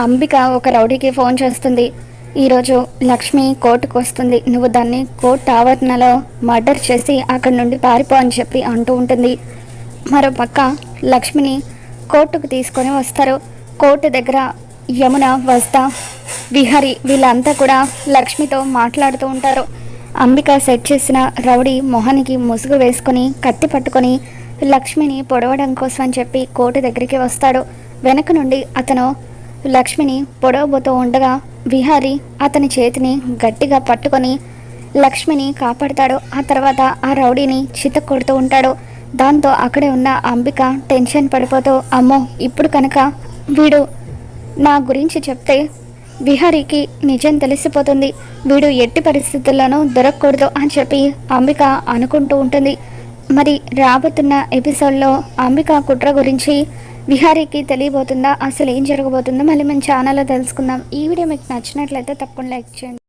అంబిక ఒక రౌడీకి ఫోన్ చేస్తుంది. ఈరోజు లక్ష్మి కోర్టుకు వస్తుంది. నువ్వు దాన్ని కోర్టు ఆవరణలో మర్డర్ చేసి అక్కడి నుండి పారిపో అని చెప్పి అంటూ ఉంటుంది. మరో పక్క లక్ష్మిని కోర్టుకు తీసుకొని వస్తారు. కోర్టు దగ్గర యమున వస్తా విహరి వీళ్ళంతా కూడా లక్ష్మితో మాట్లాడుతూ ఉంటారు. అంబిక సెట్ చేసిన రౌడీ మొహానికి ముసుగు వేసుకొని కత్తి పట్టుకొని లక్ష్మిని పొడవడం కోసం అని చెప్పి కోర్టు దగ్గరికి వస్తాడు. వెనక నుండి అతను లక్ష్మిని పొడవబోతూ ఉండగా విహారి అతని చేతిని గట్టిగా పట్టుకొని లక్ష్మిని కాపాడతాడు. ఆ తర్వాత ఆ రౌడీని చిత కొడుతూ ఉంటాడు. దాంతో అక్కడే ఉన్న అంబిక టెన్షన్ పడిపోతూ అమ్మో ఇప్పుడు కనుక వీడు నా గురించి చెప్తే విహారీకి నిజం తెలిసిపోతుంది. వీడు ఎట్టి పరిస్థితుల్లోనూ దొరకకూడదు అని చెప్పి అంబిక అనుకుంటూ ఉంటుంది. మరి రాబోతున్న ఎపిసోడ్లో అంబిక కుట్ర గురించి విహారీకి తెలియబోతుందా? అసలు ఏం జరగబోతుందో మళ్ళీ మన ఛానల్లో తెలుసుకుందాం. ఈ వీడియో మీకు నచ్చినట్లయితే తప్పకుండా లైక్ చేయండి.